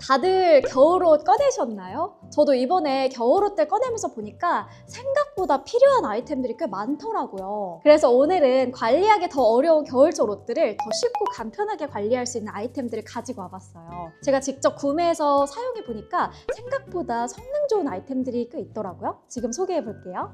다들 겨울옷 꺼내셨나요? 저도 이번에 겨울옷들 꺼내면서 보니까 생각보다 필요한 아이템들이 꽤 많더라고요. 그래서 오늘은 관리하기 더 어려운 겨울철 옷들을 더 쉽고 간편하게 관리할 수 있는 아이템들을 가지고 와봤어요. 제가 직접 구매해서 사용해 보니까 생각보다 성능 좋은 아이템들이 꽤 있더라고요. 지금 소개해 볼게요.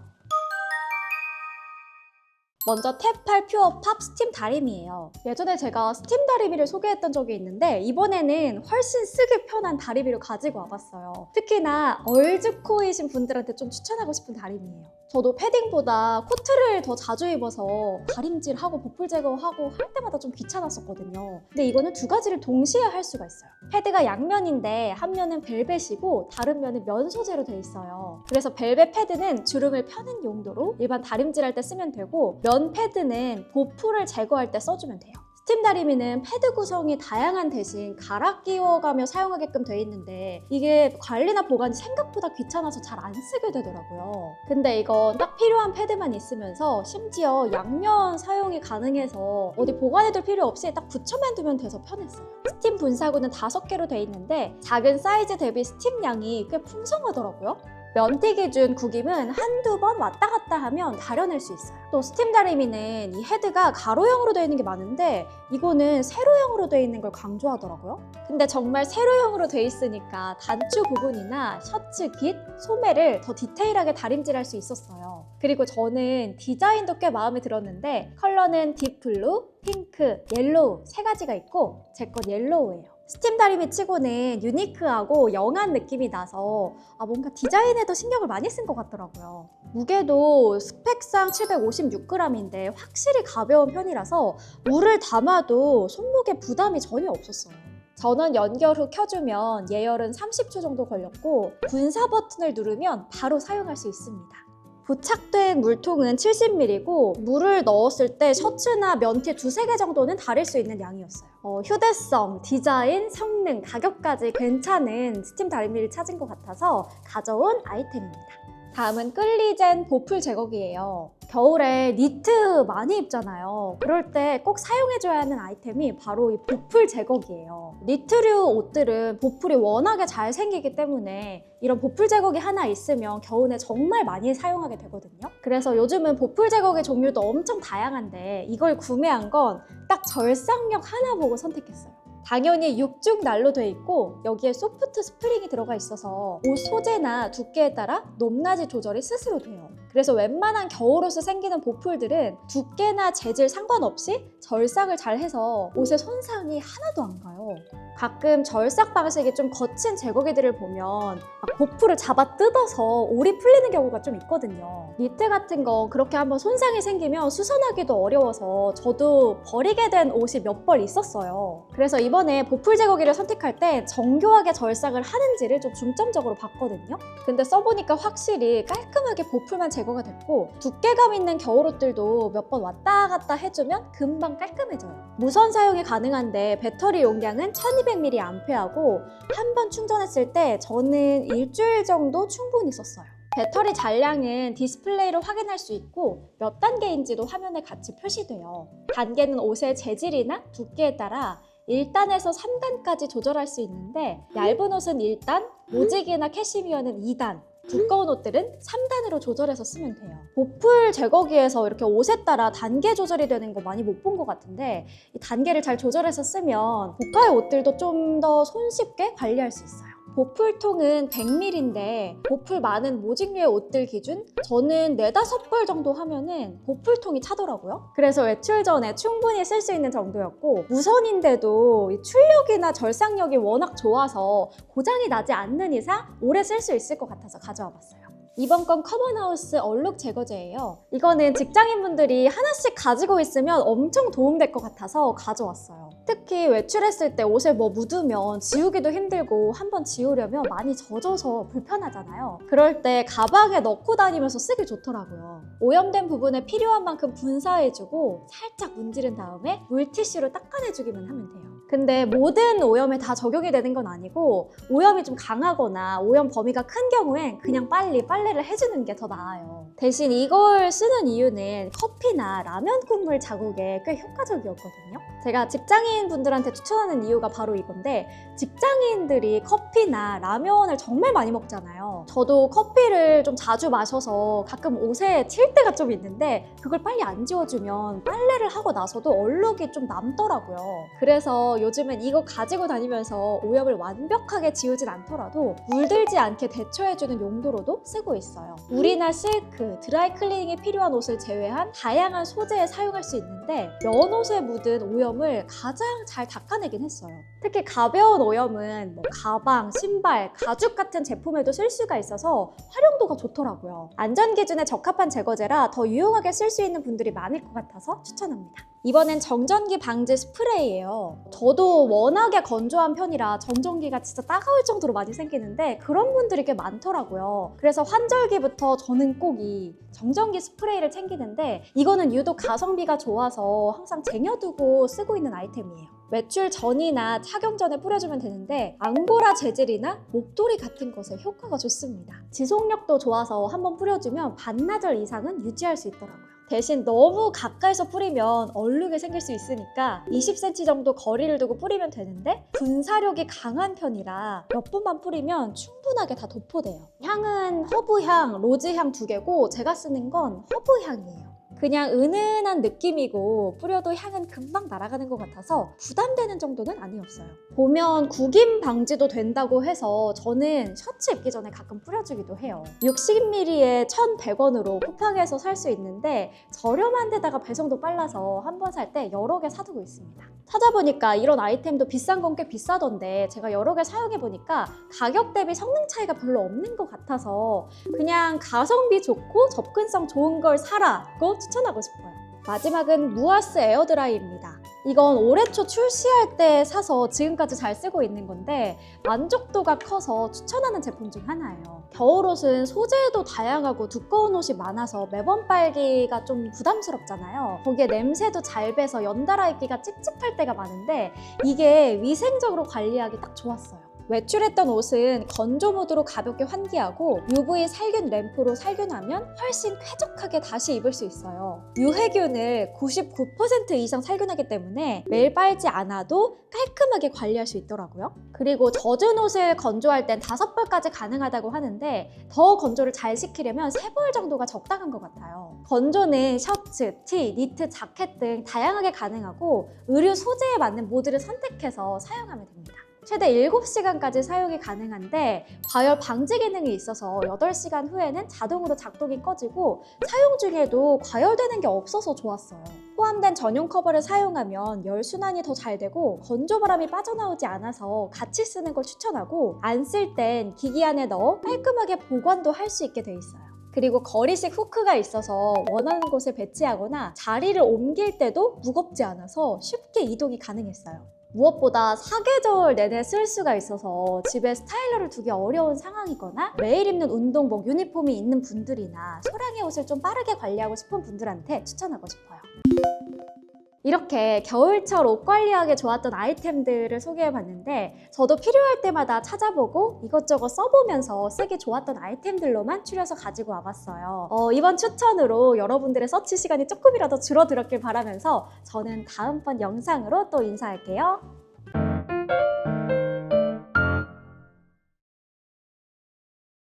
먼저 탭팔 퓨어 팝 스팀 다리미예요. 예전에 제가 스팀 다리미를 소개했던 적이 있는데 이번에는 훨씬 쓰기 편한 다리미를 가지고 와봤어요. 특히나 얼즈코이신 분들한테 좀 추천하고 싶은 다리미예요. 저도 패딩보다 코트를 더 자주 입어서 다림질하고 보풀 제거하고 할 때마다 좀 귀찮았었거든요. 근데 이거는 두 가지를 동시에 할 수가 있어요. 패드가 양면인데 한 면은 벨벳이고 다른 면은 면 소재로 돼 있어요. 그래서 벨벳 패드는 주름을 펴는 용도로 일반 다림질할 때 쓰면 되고 면 패드는 보풀을 제거할 때 써주면 돼요. 스팀 다리미는 패드 구성이 다양한 대신 갈아 끼워가며 사용하게끔 돼 있는데 이게 관리나 보관이 생각보다 귀찮아서 잘 안 쓰게 되더라고요. 근데 이건 딱 필요한 패드만 있으면서 심지어 양면 사용이 가능해서 어디 보관해둘 필요 없이 딱 붙여만 두면 돼서 편했어요. 스팀 분사구는 5개로 돼 있는데 작은 사이즈 대비 스팀 양이 꽤 풍성하더라고요. 면티 기준 구김은 한두 번 왔다 갔다 하면 다려낼 수 있어요. 또 스팀 다리미는 이 헤드가 가로형으로 되어 있는 게 많은데 이거는 세로형으로 되어 있는 걸 강조하더라고요. 근데 정말 세로형으로 되어 있으니까 단추 부분이나 셔츠 깃, 소매를 더 디테일하게 다림질할 수 있었어요. 그리고 저는 디자인도 꽤 마음에 들었는데 컬러는 딥 블루, 핑크, 옐로우 세 가지가 있고 제 건 옐로우예요. 스팀 다리미 치고는 유니크하고 영한 느낌이 나서 아, 뭔가 디자인에도 신경을 많이 쓴 것 같더라고요. 무게도 스펙상 756g인데 확실히 가벼운 편이라서 물을 담아도 손목에 부담이 전혀 없었어요. 전원 연결 후 켜주면 예열은 30초 정도 걸렸고 분사 버튼을 누르면 바로 사용할 수 있습니다. 부착된 물통은 70ml고 물을 넣었을 때 셔츠나 면티 두세 개 정도는 다릴 수 있는 양이었어요. 어, 휴대성, 디자인, 성능, 가격까지 괜찮은 스팀 다리미를 찾은 것 같아서 가져온 아이템입니다. 다음은 끌리젠 보풀 제거기예요. 겨울에 니트 많이 입잖아요. 그럴 때 꼭 사용해줘야 하는 아이템이 바로 이 보풀 제거기예요. 니트류 옷들은 보풀이 워낙에 잘 생기기 때문에 이런 보풀 제거기 하나 있으면 겨울에 정말 많이 사용하게 되거든요. 그래서 요즘은 보풀 제거기 종류도 엄청 다양한데 이걸 구매한 건 딱 절삭력 하나 보고 선택했어요. 당연히 육중 난로 돼 있고 여기에 소프트 스프링이 들어가 있어서 옷 소재나 두께에 따라 높낮이 조절이 스스로 돼요. 그래서 웬만한 겨울옷에 생기는 보풀들은 두께나 재질 상관없이 절삭을 잘 해서 옷에 손상이 하나도 안 가요. 가끔 절삭 방식이 좀 거친 제거기들을 보면 막 보풀을 잡아 뜯어서 올이 풀리는 경우가 좀 있거든요. 니트 같은 거 그렇게 한번 손상이 생기면 수선하기도 어려워서 저도 버리게 된 옷이 몇 벌 있었어요. 그래서 이번에 보풀 제거기를 선택할 때 정교하게 절삭을 하는지를 좀 중점적으로 봤거든요. 근데 써보니까 확실히 깔끔하게 보풀만 제거 가 됐고 두께감 있는 겨울옷들도 몇 번 왔다 갔다 해주면 금방 깔끔해져요. 무선 사용이 가능한데 배터리 용량은 1200mAh고 한 번 충전했을 때 저는 일주일 정도 충분히 썼어요. 배터리 잔량은 디스플레이로 확인할 수 있고 몇 단계인지도 화면에 같이 표시돼요. 단계는 옷의 재질이나 두께에 따라 1단에서 3단까지 조절할 수 있는데 얇은 옷은 1단, 모직이나 캐시미어는 2단, 두꺼운 옷들은 3단으로 조절해서 쓰면 돼요. 보풀 제거기에서 이렇게 옷에 따라 단계 조절이 되는 거 많이 못 본 것 같은데 이 단계를 잘 조절해서 쓰면 고가의 옷들도 좀 더 손쉽게 관리할 수 있어요. 보풀통은 100ml인데 보풀 많은 모직류의 옷들 기준 저는 4, 5벌 정도 하면은 보풀통이 차더라고요. 그래서 외출 전에 충분히 쓸 수 있는 정도였고 무선인데도 이 출력이나 절삭력이 워낙 좋아서 고장이 나지 않는 이상 오래 쓸 수 있을 것 같아서 가져와 봤어요. 이번 건 커먼하우스 얼룩 제거제예요. 이거는 직장인분들이 하나씩 가지고 있으면 엄청 도움될 것 같아서 가져왔어요. 특히 외출했을 때 옷에 뭐 묻으면 지우기도 힘들고 한번 지우려면 많이 젖어서 불편하잖아요. 그럴 때 가방에 넣고 다니면서 쓰기 좋더라고요. 오염된 부분에 필요한 만큼 분사해주고 살짝 문지른 다음에 물티슈로 닦아내주기만 하면 돼요. 근데 모든 오염에 다 적용이 되는 건 아니고 오염이 좀 강하거나 오염 범위가 큰 경우엔 그냥 빨리 빨래를 해주는 게 더 나아요. 대신 이걸 쓰는 이유는 커피나 라면 국물 자국에 꽤 효과적이었거든요. 제가 직장인 분들한테 추천하는 이유가 바로 이건데 직장인들이 커피나 라면을 정말 많이 먹잖아요. 저도 커피를 좀 자주 마셔서 가끔 옷에 칠 때가 좀 있는데 그걸 빨리 안 지워주면 빨래를 하고 나서도 얼룩이 좀 남더라고요. 그래서 요즘은 이거 가지고 다니면서 오염을 완벽하게 지우진 않더라도 물들지 않게 대처해주는 용도로도 쓰고 있어요. 울이나 실크, 드라이 클리닝이 필요한 옷을 제외한 다양한 소재에 사용할 수 있는데 연옷에 묻은 오염을 가장 잘 닦아내긴 했어요. 특히 가벼운 오염은 뭐 가방, 신발, 가죽 같은 제품에도 쓸 수가 있어서 활용도가 좋더라고요. 안전 기준에 적합한 제거제라 더 유용하게 쓸 수 있는 분들이 많을 것 같아서 추천합니다. 이번엔 정전기 방지 스프레이예요. 저도 워낙에 건조한 편이라 정전기가 진짜 따가울 정도로 많이 생기는데 그런 분들이 꽤 많더라고요. 그래서 환절기부터 저는 꼭이 정전기 스프레이를 챙기는데 이거는 유독 가성비가 좋아서 항상 쟁여두고 쓰고 있는 아이템이에요. 외출 전이나 착용 전에 뿌려주면 되는데 앙고라 재질이나 목도리 같은 것에 효과가 좋습니다. 지속력도 좋아서 한번 뿌려주면 반나절 이상은 유지할 수 있더라고요. 대신 너무 가까이서 뿌리면 얼룩이 생길 수 있으니까 20cm 정도 거리를 두고 뿌리면 되는데 분사력이 강한 편이라 몇 번만 뿌리면 충분하게 다 도포돼요. 향은 허브향, 로즈향 두 개고 제가 쓰는 건 허브향이에요. 그냥 은은한 느낌이고 뿌려도 향은 금방 날아가는 것 같아서 부담되는 정도는 아니었어요. 보면 구김 방지도 된다고 해서 저는 셔츠 입기 전에 가끔 뿌려주기도 해요. 60ml에 1,100원으로 쿠팡에서 살 수 있는데 저렴한 데다가 배송도 빨라서 한 번 살 때 여러 개 사두고 있습니다. 찾아보니까 이런 아이템도 비싼 건 꽤 비싸던데 제가 여러 개 사용해 보니까 가격 대비 성능 차이가 별로 없는 것 같아서 그냥 가성비 좋고 접근성 좋은 걸 사라고 추천하고 싶어요. 마지막은 무아스 에어드라이입니다. 이건 올해 초 출시할 때 사서 지금까지 잘 쓰고 있는 건데 만족도가 커서 추천하는 제품 중 하나예요. 겨울옷은 소재도 다양하고 두꺼운 옷이 많아서 매번 빨기가 좀 부담스럽잖아요. 거기에 냄새도 잘 배서 연달아 입기가 찝찝할 때가 많은데 이게 위생적으로 관리하기 딱 좋았어요. 외출했던 옷은 건조 모드로 가볍게 환기하고 UV 살균 램프로 살균하면 훨씬 쾌적하게 다시 입을 수 있어요. 유해균을 99% 이상 살균하기 때문에 매일 빨지 않아도 깔끔하게 관리할 수 있더라고요. 그리고 젖은 옷을 건조할 땐 5벌까지 가능하다고 하는데 더 건조를 잘 시키려면 3벌 정도가 적당한 것 같아요. 건조는 셔츠, 티, 니트, 자켓 등 다양하게 가능하고 의류 소재에 맞는 모드를 선택해서 사용하면 됩니다. 최대 7시간까지 사용이 가능한데 과열 방지 기능이 있어서 8시간 후에는 자동으로 작동이 꺼지고 사용 중에도 과열되는 게 없어서 좋았어요. 포함된 전용 커버를 사용하면 열 순환이 더 잘 되고 건조 바람이 빠져나오지 않아서 같이 쓰는 걸 추천하고 안 쓸 땐 기기 안에 넣어 깔끔하게 보관도 할 수 있게 돼 있어요. 그리고 거리식 후크가 있어서 원하는 곳에 배치하거나 자리를 옮길 때도 무겁지 않아서 쉽게 이동이 가능했어요. 무엇보다 사계절 내내 쓸 수가 있어서 집에 스타일러를 두기 어려운 상황이거나 매일 입는 운동복, 유니폼이 있는 분들이나 소량의 옷을 좀 빠르게 관리하고 싶은 분들한테 추천하고 싶어요. 이렇게 겨울철 옷 관리하기 좋았던 아이템들을 소개해봤는데 저도 필요할 때마다 찾아보고 이것저것 써보면서 쓰기 좋았던 아이템들로만 추려서 가지고 와봤어요. 어, 이번 추천으로 여러분들의 서치 시간이 조금이라도 줄어들었길 바라면서 저는 다음번 영상으로 또 인사할게요.